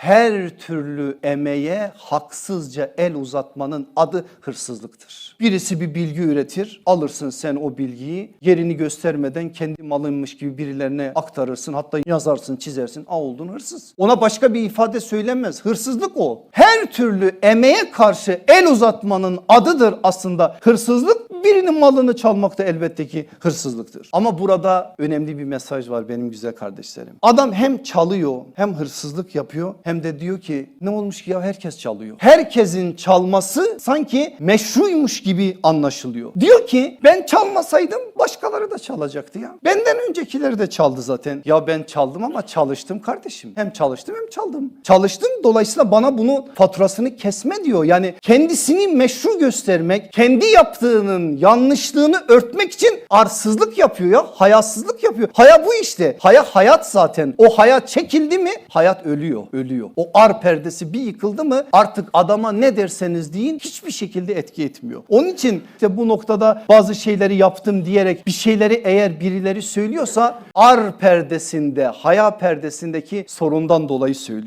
Her türlü emeğe haksızca el uzatmanın adı hırsızlıktır. Birisi bir bilgi üretir, alırsın sen o bilgiyi yerini göstermeden kendi malınmış gibi birilerine aktarırsın. Hatta yazarsın, çizersin. Aa oldun hırsız. Ona başka bir ifade söylenmez. Hırsızlık o. Her türlü emeğe karşı el uzatmanın adıdır aslında hırsızlık. Birinin malını çalmak da elbette ki hırsızlıktır. Ama burada önemli bir mesaj var benim güzel kardeşlerim. Adam hem çalıyor hem hırsızlık yapıyor hem de diyor ki ne olmuş ki ya herkes çalıyor. Herkesin çalması sanki meşruymuş gibi anlaşılıyor. Diyor ki ben çalmasaydım başkaları da çalacaktı ya. Benden öncekileri de çaldı zaten. Ya ben çaldım ama çalıştım kardeşim. Hem çalıştım hem çaldım. Çalıştım dolayısıyla bana bunu faturasını kesme diyor. Yani kendisini meşru göstermek, kendi yaptığının yanlışlığını örtmek için arsızlık yapıyor ya. Hayasızlık yapıyor. Haya bu işte. Haya hayat zaten. O hayat çekildi mi hayat ölüyor. Ölüyor. O ar perdesi bir yıkıldı mı artık adama ne derseniz deyin hiçbir şekilde etki etmiyor. Onun için işte bu noktada bazı şeyleri yaptım diyerek bir şeyleri eğer birileri söylüyorsa ar perdesinde, haya perdesindeki sorundan dolayı söylüyor.